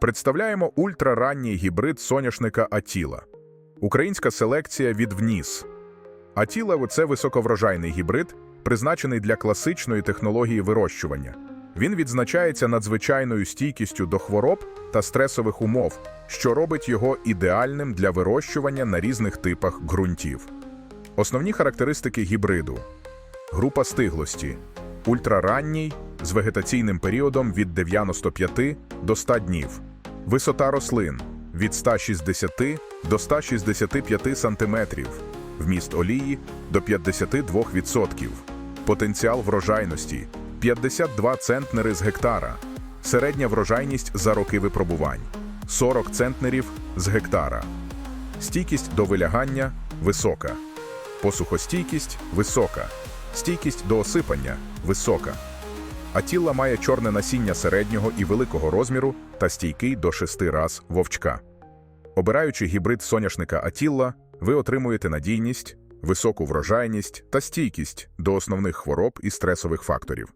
Представляємо ультраранній гібрид соняшника Атіла. Українська селекція від ВНІС. Атіла – це високоврожайний гібрид, призначений для класичної технології вирощування. Він відзначається надзвичайною стійкістю до хвороб та стресових умов, що робить його ідеальним для вирощування на різних типах ґрунтів. Основні характеристики гібриду: група стиглості ультраранній з вегетаційним періодом від 95 до 100 днів, висота рослин від 160 до 165 см, вміст олії до 52%, потенціал врожайності 52 центнери з гектара, середня врожайність за роки випробувань 40 центнерів з гектара, стійкість до вилягання висока, посухостійкість висока, стійкість до осипання висока. Атілла має чорне насіння середнього і великого розміру та стійкий до 6 раз вовчка. Обираючи гібрид соняшника Атілла, ви отримуєте надійність, високу врожайність та стійкість до основних хвороб і стресових факторів.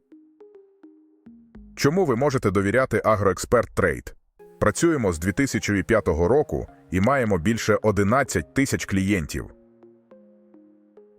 Чому ви можете довіряти Агроексперт Трейд? Працюємо з 2005 року і маємо більше 11 тисяч клієнтів.